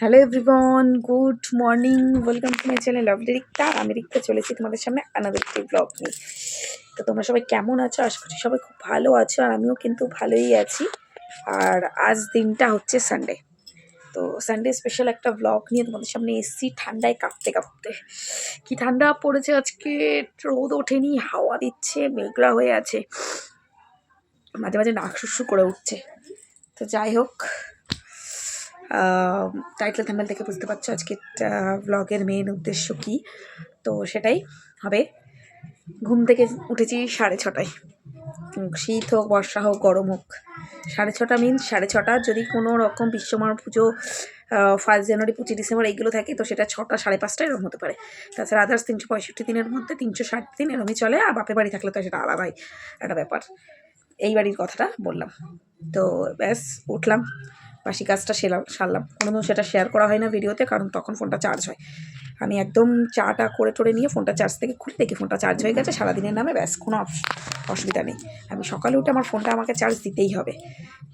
Hello everyone good morning welcome to my channel lovely Rikta আমি রিক্তা চলেছি তোমাদের সামনে আনাদের একটি ব্লগ নিয়ে। তো তোমরা সবাই কেমন আছো? আশা করছি সবাই খুব ভালো আছো, আর আমিও কিন্তু ভালোই আছি। আর আজ দিনটা হচ্ছে সানডে তো সানডে স্পেশাল একটা ব্লগ নিয়ে তোমাদের সামনে এসছি। ঠান্ডায় কাঁপতে কাঁপতে। কি ঠান্ডা পড়েছে আজকে? রোদ ওঠেনি, হাওয়া দিচ্ছে, মেঘলা হয়ে আছে। মাঝে মাঝে নাক শুশু করে উঠছে। তো যাই হোক টাইটেল থ্যাম্বেল থেকে বুঝতে পারছ আজকে ব্লগের মেন উদ্দেশ্য কি। তো সেটাই হবে। ঘুম থেকে উঠেছি সাড়ে ছটায়। শীত হোক, বর্ষা হোক, গরম হোক। সাড়ে ছটা মিনস সাড়ে ছটা, যদি কোনো রকম বিশ্বকর্মা পুজো ফার্স্ট জানুয়ারি পঁচিশ ডিসেম্বর এইগুলো থাকে, তো সেটা ছটা, সাড়ে পাঁচটা এরকম হতে পারে। তাছাড়া আদার্স তিনশো পঁয়ষট্টি দিনের মধ্যে তিনশো ষাট দিন এরকমই চলে, আর বাপের বাড়ি থাকলে তো সেটা আলাদাই একটা ব্যাপার। এই বাড়ির কথাটা বললাম। তো ব্যাস, উঠলাম, বাসি কাজটা সেলাম, সারলাম। কোনোদিন সেটা শেয়ার করা হয় না ভিডিওতে কারণ তখন ফোনটা চার্জ হয়। আমি একদম চাটা করে টোরে নিয়ে ফোনটা চার্জ থেকে খুলে দেখি ফোনটা চার্জ হয়ে গেছে, সারাদিনের নামে ব্যাস, কোনো অস- অসুবিধা নেই। আমি সকালে উঠে আমার ফোনটা আমাকে চার্জ দিতেই হবে।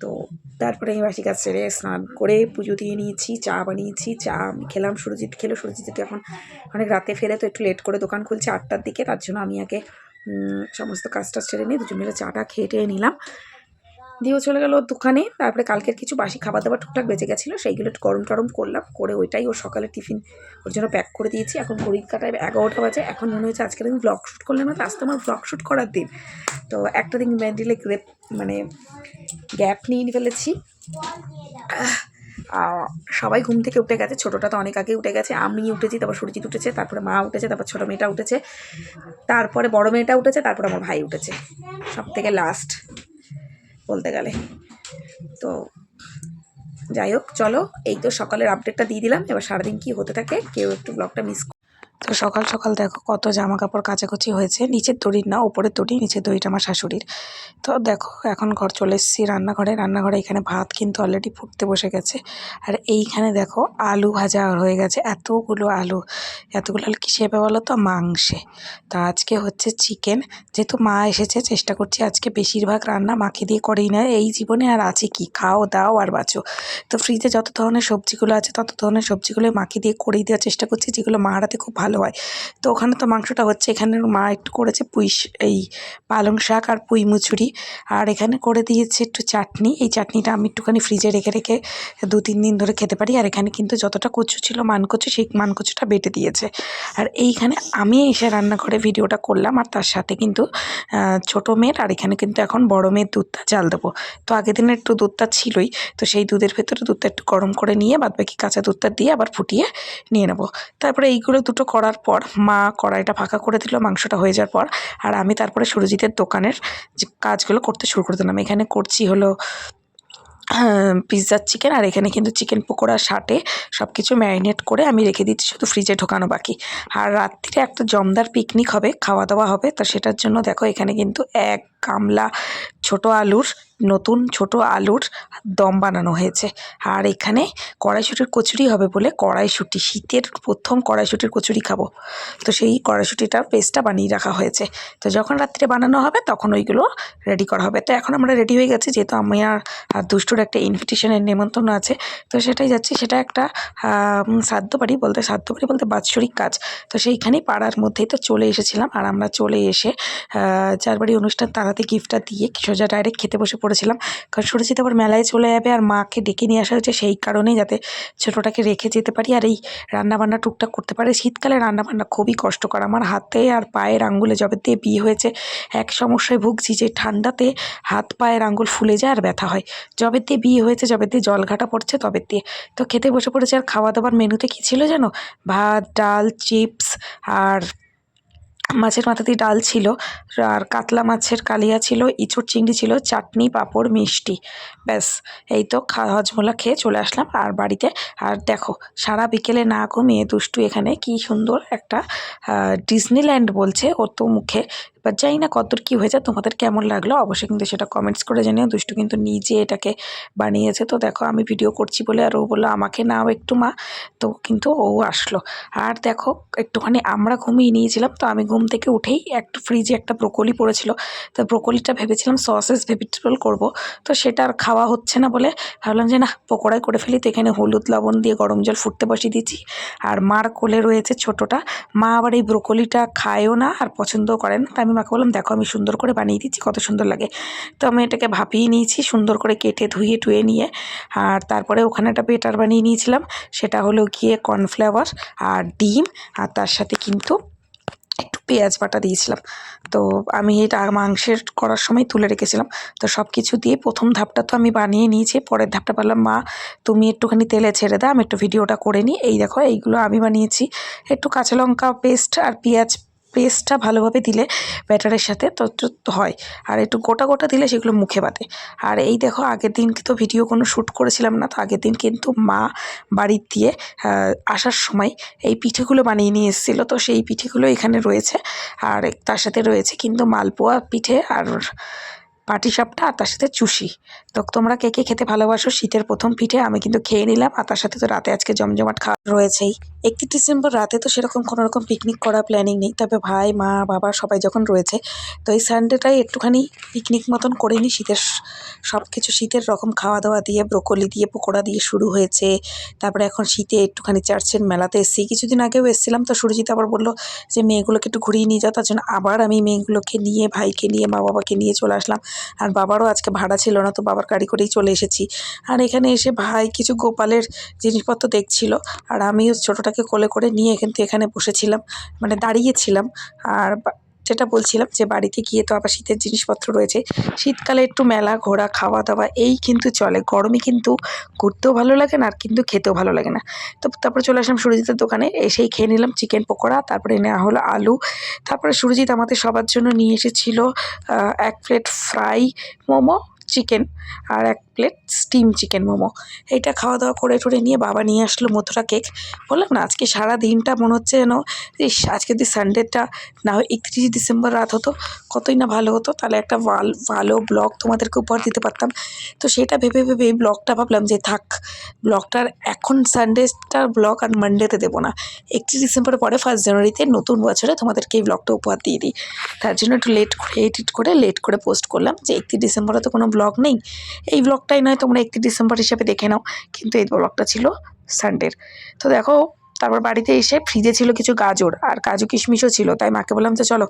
তো তারপরে আমি বাসি কাজ সেরে স্নান করে পুজো দিয়ে নিয়েছি, চা বানিয়েছি, চা খেলাম, সুরজিৎ খেলো সুরজিৎ এখন অনেক রাতে ফেলে তো একটু লেট করে দোকান খুলছে আটটার দিকে, তার জন্য আমি আগে সমস্ত কাজটা সেরে নিয়ে দুজন মিলে চাটা খেয়ে নিলাম। দিয়েও চলে গেল দোকানে। তারপরে কালকের কিছু বাসি খাবার দাবার টুকটাক বেঁচে গেছিল, সেইগুলো গরম টরম করলাম, করে ওইটাই ওর সকালে টিফিন ওর জন্য প্যাক করে দিয়েছি। এখন ঘড়ির কাটায় এগারোটা বাজে, এখন মনে হচ্ছে আজকে আমি ব্লগ শ্যুট করলাম না তো আজকে আমার ব্লগ শ্যুট করার দিন। তো একটা দিন মেন্টালি গ্রেপ মানে গ্যাপ নিয়ে ফেলেছি। সবাই ঘুম থেকে উঠে গেছে, ছোটোটা তো অনেক আগে উঠে গেছে, আমি উঠেছি, তারপর সুরজিৎ উঠেছে, তারপরে মা উঠেছে, তারপর ছোটো মেয়েটা উঠেছে, তারপরে বড় মেয়েটা উঠেছে, তারপরে আমার ভাই উঠেছে। সব থেকে লাস্ট বলতে গেলে। তো যাই হোক, চলো, এই তো সকালের আপডেটটা দিয়ে দিলাম। এবার সারাদিন কি হতে থাকে, কেউ একটু ব্লগটা মিস তো সকাল সকাল দেখো কত জামা কাপড় কাচাকুচি হয়েছে। নিচের দড়ির না, ওপরের দড়ি, নিচের দড়িটা আমার শাশুড়ির। তো দেখো এখন ঘর চলে এসেছি রান্নাঘরে। রান্নাঘরে এখানে ভাত কিন্তু অলরেডি ফুটতে বসে গেছে। আর এইখানে দেখো আলু ভাজা হয়ে গেছে। এতগুলো আলু এতগুলো আলু কিসে হবে বলো তো? মাংসে। তো আজকে হচ্ছে চিকেন। যেহেতু মা এসেছে, চেষ্টা করছি আজকে বেশিরভাগ রান্না মাকে দিয়ে করেই না এই জীবনে আর আছে কি? খাও, দাও আর বাঁচো। তো ফ্রিজে যত ধরনের সবজিগুলো আছে, তত ধরনের সবজিগুলো মাকে দিয়ে করেই দেওয়ার চেষ্টা করছি, যেগুলো মা হারাতে খুব ভালো হয়। তো ওখানে তো মাংসটা হচ্ছে, এখানে মা একটু করেছে পুঁই এই পালং শাক আর পুঁই মুচুরি। আর এখানে করে দিয়েছে একটু চাটনি। এই চাটনিটা আমি একটুখানি ফ্রিজে রেখে রেখে দু তিন দিন ধরে খেতে পারি। আর এখানে কিন্তু যতটা কচু ছিল, মানকচু, সেই মানকচুটা বেটে দিয়েছে। আর এইখানে আমি এসে রান্নাঘরে ভিডিওটা করলাম, আর তার সাথে কিন্তু ছোটো মেয়ের, আর এখানে কিন্তু এখন বড় মেয়ের দুধটা জাল দেবো। তো আগের দিনের একটু দুধটা ছিলই, তো সেই দুধের ভেতরে দুধটা একটু গরম করে নিয়ে, বাদবাকি কাঁচা দুধটা দিয়ে আবার ফুটিয়ে নিয়ে নেব। তারপরে এইগুলো দুটো করার পর, মা কড়াইটা ফাঁকা করে দিল, মাংসটা হয়ে যাওয়ার পর। আর আমি তারপরে সুরজিতের দোকানের যে কাজগুলো করতে শুরু করে দিলাম। এখানে করছি হলো পিৎজার চিকেন আর এখানে কিন্তু চিকেন পকোড়া শাটে সব কিছু ম্যারিনেট করে আমি রেখে দিচ্ছি, শুধু ফ্রিজে ঢোকানো বাকি। আর রাত্রিরে একটা জমদার পিকনিক হবে, খাওয়া দাওয়া হবে, তো সেটার জন্য দেখো এখানে কিন্তু এক গামলা ছোট আলুর, নতুন ছোট আলুর দম বানানো হয়েছে। আর এখানে কড়াইশুটির কচুরি হবে বলে কড়াইশুটি, শীতের প্রথম কড়াইশুটির কচুরি খাব। তো সেই কড়াইশুটিটার পেস্টটা বানিয়ে রাখা হয়েছে। তো যখন রাত্রে বানানো হবে, তখন ওইগুলো রেডি করা হবে। তো এখন আমরা রেডি হয়ে গেছি, যেহেতু আমি আর দুষ্টুর একটা ইনভিটেশনের নেমন্তন্ন আছে। তো সেটাই যাচ্ছি, সেটা একটা শ্রাদ্ধ বাড়ি বলতে শ্রাদ্ধ বাড়ি বলতে বাৎসরিক কাজ। তো সেইখানেই পাড়ার মধ্যেই তো চলে এসেছিলাম। আর আমরা চলে এসে যার বাড়ি অনুষ্ঠান তারাতে গিফটটা দিয়ে সোজা ডাইরেক্ট খেতে বসে পড়েছিলাম। কারণ সুরজিৎ আবার মেলায় চলে যাবে আর মাকে ডেকে নিয়ে আসা হয়েছে সেই কারণেই যাতে ছোটোটাকে রেখে যেতে পারি। আর এই রান্নাবান্না টুকটাক করতে পারে। শীতকালে রান্নাবান্না খুবই কষ্টকর। আমার হাতে আর পায়ের আঙ্গুলে জবে দিয়ে বিয়ে হয়েছে, এক সমস্যায় ভুগছি যে ঠান্ডাতে হাত পায়ের আঙ্গুল ফুলে যায় আর ব্যথা হয়। জবে দিয়ে বিয়ে হয়েছে জবে দিয়ে জল ঘাটা পড়ছে, তবে দিয়ে তো খেতে বসে পড়েছে আর খাওয়া দাওয়ার মেনুতে কী ছিল জানো? ভাত, ডাল, চিপস আর মাছের মাথা দিয়ে ডাল ছিল, আর কাতলা মাছের কালিয়া ছিল, ইঁচুর চিংড়ি ছিল, চাটনি, পাঁপড়, মিষ্টি। ব্যাস, এই তো হজমোলা খেয়ে চলে আসলাম। আর বাড়িতে, আর দেখো, সারা বিকেলে না ঘুমিয়ে দুষ্টু এখানে কি সুন্দর একটা ডিজনিল্যান্ড বলছে ওর তো মুখে বাট জানি না কতদূর কী হয়েছে, তোমাদের কেমন লাগল অবশ্যই কিন্তু সেটা কমেন্টস করে জানিও। দুষ্টু কিন্তু নিজে এটাকে বানিয়েছে। তো দেখো, আমি ভিডিও করছি বলে আর ও বলল, আমাকে নাও একটু মা। তো কিন্তু ও আসলো। আর দেখো, একটুখানি আমরা ঘুমিয়ে নিয়েছিলাম, তো আমি ঘুম থেকে উঠেই একটু ফ্রিজে একটা ব্রোকলি পড়েছিল। তো ব্রোকলিটা ভেবেছিলাম সসেস ভেজিটেবল করব। তো সেটা আর খাওয়া হচ্ছে না বলে ভাবলাম যে, না, পকোড়াই করে ফেলি। তো এখানে হলুদ, লবণ দিয়ে গরম জল ফুটতে বসিয়ে দিয়েছি। আর মার কোলে রয়েছে ছোটোটা। মা আবার এই ব্রোকলিটা খায়ও না আর পছন্দও করে না। তো আমি মাকে বললাম, দেখো আমি সুন্দর করে বানিয়ে দিচ্ছি, কত সুন্দর লাগে। তো আমি এটাকে ভাপিয়ে নিয়েছি, সুন্দর করে কেটে ধুয়ে টুয়ে নিয়ে। আর তারপরে ওখানে একটা বেটার বানিয়ে নিয়েছিলাম, সেটা হলো গিয়ে কর্নফ্লাওয়ার আর ডিম। আর তার সাথে কিন্তু একটু পেঁয়াজ বাটা দিয়েছিলাম। তো আমি এটা মাংসের করার সময় তুলে রেখেছিলাম। তো সব কিছু দিয়ে প্রথম ধাপটা তো আমি বানিয়ে নিয়েছি, পরের ধাপটা বললাম, মা, তুমি একটুখানি তেলে ছেড়ে দাও, আমি একটু ভিডিওটা করে নিই। এই দেখো, এইগুলো আমি বানিয়েছি। একটু কাঁচা লঙ্কা পেস্ট আর পেঁয়াজ পেস্টটা ভালোভাবে দিলে ব্যাটারের সাথে তো তো হয়। আর একটু গোটা গোটা দিলে সেগুলো মুখে বাঁধে। আর এই দেখো, আগের দিন তো ভিডিও কোনো শ্যুট করেছিলাম না, তো আগের দিন কিন্তু মা বাড়ির দিয়ে আসার সময় এই পিঠেগুলো বানিয়ে নিয়ে এসেছিল। তো সেই পিঠেগুলো এখানে রয়েছে। আর তার সাথে রয়েছে কিন্তু মালপোয়া পিঠে আর পাটিসাপটা আর তার সাথে চুষি। তো তোমরা কে কে খেতে ভালোবাসো? শীতের প্রথম পিঠে আমি কিন্তু খেয়ে নিলাম, আর তার সাথে তো রাতে আজকে জমজমাট খাওয়া রয়েছেই। একটি ডিসেম্বর রাতে তো সেরকম কোনো রকম পিকনিক করার প্ল্যানিং নেই। তবে ভাই, মা, বাবা সবাই যখন রয়েছে, তো এই সানডেটাই একটুখানি পিকনিক মতন করে নিই। শীতের সব কিছু শীতের রকম খাওয়া দাওয়া দিয়ে ব্রোকলি দিয়ে, পকোড়া দিয়ে শুরু হয়েছে। তারপরে এখন শীতে একটুখানি চার্চের মেলাতে এসেছি। কিছুদিন আগেও এসেছিলাম, তো সুরজিৎ আবার বলল যে, মেয়েগুলোকে একটু ঘুরিয়ে নিয়ে যাও। তার জন্য আবার আমি মেয়েগুলোকে নিয়ে, ভাইকে নিয়ে মা বাবাকে নিয়ে চলে আসলাম। আর বাবারও আজকে ভাড়া ছিল না, তো বাবার গাড়ি করেই চলে এসেছি। আর এখানে এসে ভাই কিছু গোপালের জিনিসপত্র দেখছিল, আর আমিও ছোটোটাকে কোলে করে নিয়ে কিন্তু এখানে বসেছিলাম মানে দাঁড়িয়েছিলাম। আর যেটা বলছিলাম যে বাড়িতে গিয়ে তো আবার শীতের জিনিসপত্র রয়েছে। শীতকালে একটু মেলা, ঘোরা খাওয়া দাওয়া এই কিন্তু চলে। গরমে কিন্তু ঘুরতেও ভালো লাগে না আর কিন্তু খেতেও ভালো লাগে না। তো তারপরে চলে আসলাম সুরজিতের দোকানে, এসেই খেয়ে নিলাম চিকেন পকোড়া, তারপরে নেওয়া হলো আলু। তারপরে সুরজিৎ আমাদের সবার জন্য নিয়ে এসেছিল এক প্লেট ফ্রাই মোমো, চিকেন। আর এক প্লেট স্টিম চিকেন মোমো। এইটা খাওয়া দাওয়া করে টরে নিয়ে বাবা নিয়ে আসলো মথুরা কেক বললাম, না, আজকে সারা দিনটা মনে হচ্ছে যেন ইস, আজকে যদি সানডেটা না হয়, একত্রিশে ডিসেম্বর রাত হতো, কতই না ভালো হতো। তাহলে একটা ভালো ব্লগ তোমাদেরকে উপহার দিতে পারতাম। তো সেটা ভেবে ভেবে এই ব্লগটা ভাবলাম যে, থাক ব্লগটার এখন সানডেটার ব্লগ আর মানডেতে দেবো না। একত্রিশ ডিসেম্বরের পরে ফার্স্ট জানুয়ারিতে নতুন বছরে তোমাদেরকে এই ব্লগটা উপহার দিয়ে দিই। তার জন্য একটু লেট করে এডিট করে লেট করে পোস্ট করলাম যে, একত্রিশ ডিসেম্বরে তো কোনো ব্লগ নেই। এই ব্লগটাই নয়, তোমরা একত্রিশ ডিসেম্বর হিসেবে দেখে নাও। কিন্তু এই ব্লগটা ছিল সানডের তো দেখো, তারপর বাড়িতে এসে ফ্রিজে ছিল কিছু গাজর, আর কাজু কিশমিশও ছিল। তাই মাকে বললাম যে, চলো,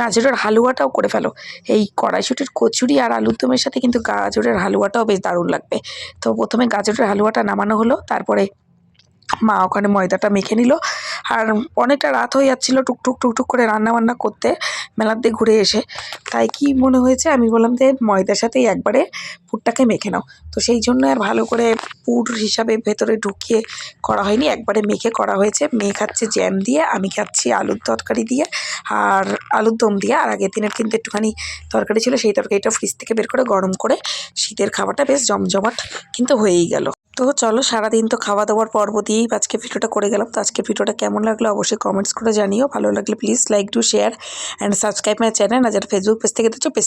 গাজরের হালুয়াটাও করে ফেলো। এই কড়াইশুটির কচুরি আর আলুর দমের সাথে কিন্তু গাজরের হালুয়াটাও বেশ দারুণ লাগবে। তো প্রথমে গাজরের হালুয়াটা নামানো হলো, তারপরে মা ওখানে ময়দাটা মেখে নিল। আর অনেকটা রাত হয়ে যাচ্ছিল টুকটুক টুকটুক করে রান্না বান্না করতে, মেলার দিয়ে ঘুরে এসে। তাই কি মনে হয়েছে? আমি বললাম যে, ময়দার সাথেই একবারে পুরটাকে মেখে নাও। তো সেই জন্য আর ভালো করে পুর হিসাবে ভেতরে ঢুকিয়ে করা হয়নি। একবারে মেখে করা হয়েছে। মেয়ে খাচ্ছে জ্যাম দিয়ে, আমি খাচ্ছি আলুর তরকারি দিয়ে আর আলুর দম দিয়ে। আর আগের দিনের কিন্তু একটুখানি তরকারি ছিল, সেই তরকারিটা ফ্রিজ থেকে বের করে গরম করে শীতের খাবারটা বেশ জমজমাট কিন্তু হয়েই গেল। তো চলো সারাদিন তো খাওয়া দাওয়ার পর্ব দিয়েই আজকে ভিডিওটা করে গেলাম। তো আজকে ভিডিওটা কেমন লাগল অবশ্যই কমেন্টস করে জানিও। ভালো লাগলে please like to share and subscribe my channel আর যারা ফেসবুক পেজ থেকে দেখছ পেজ